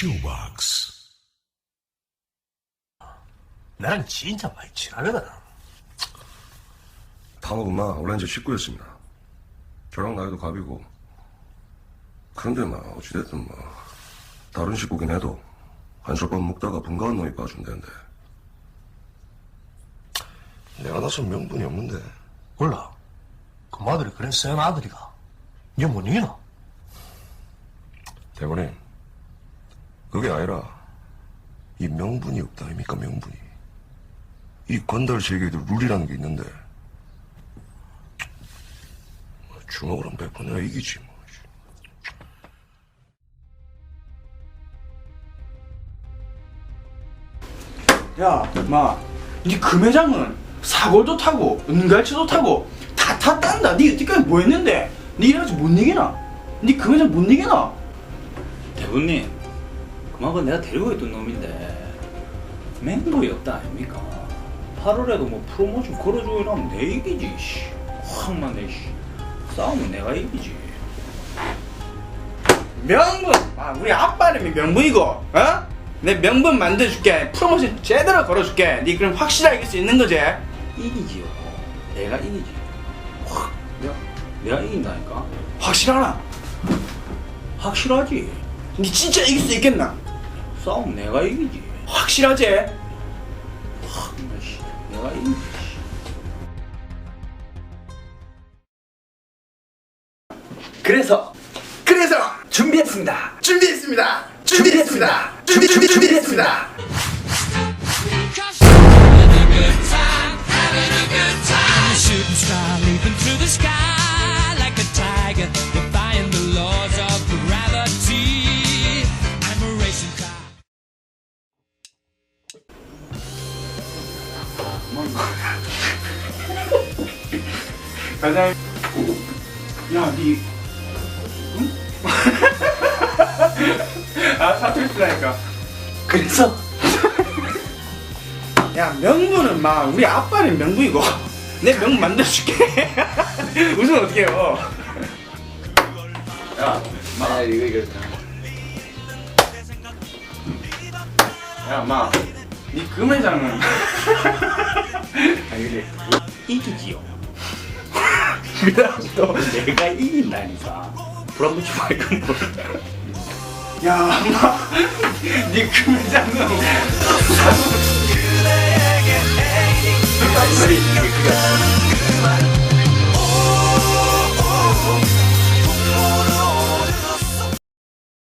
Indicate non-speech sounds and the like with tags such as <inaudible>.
shoebox. 나는 진짜 많이 친하거든. 당업은 마 원래 이제 식구였습니다. 저랑 나이도 갑이고 그런데 막 어찌됐든 뭐 다른 식구긴 해도 한술밥 먹다가 분가한 놈이 빠준다는데 내가 나선 명분이 없는데 몰라. 그 마들이 그래 센 아들이가. 니못 이기나? 대본님 그게 아니라 이 명분이 없다 아닙니까 명분이 이 건달 세계에도 룰이라는 게 있는데 주먹으로 몇번 내가 이기지 뭐 야, 마, 니 금회장은 사골도 타고 은갈치도 타고 다 탔단다. 니 여태까지 뭐 했는데? 니 이래가지고 못 이기나? 니 금회장 못 이기나? 대부님 그만큼 내가 데리고 있던 놈인데 맹도이 없다 아닙니까 8월에도 뭐 프로모션 걸어주고 이러면 내 이기지 씨. 확만 내 씨. 싸우면 내가 이기지 명분, 아, 우리 아빠 이름이 명분이고, 어? 내 명분 만들어줄게. 프로모션 제대로 걸어줄게. 니 그럼 확실하게 이길 수 있는 거지? 이기지요 내가 이기지 확 내가, 내가 이긴다니까 확실하나? 확실하지 니 진짜 이길 수 있겠나? 싸우면 내가 이기지 확실하지? 확 씨. 내가 이기지 씨. 그래서, 그래서 준비했습니다. 준비했습니다. 준비했습니다. 준비, 준비, 준비했습니다. shooting 가장 야, 니 응? <laughs> 아, 사투리 쓰라니까. 그래서 <laughs> 야, 명분은 막 우리 아빠는 명분이고 내 명분 만들어줄게. <laughs> 웃으면 어떡해요? 야, 마. 이거 이거. 야, 마. 니 금회장은 아, 이게 이기지요. 그래가지고 내가 이긴다니까. 불안붙지 말고. 뭐 야, <laughs> 네 금장은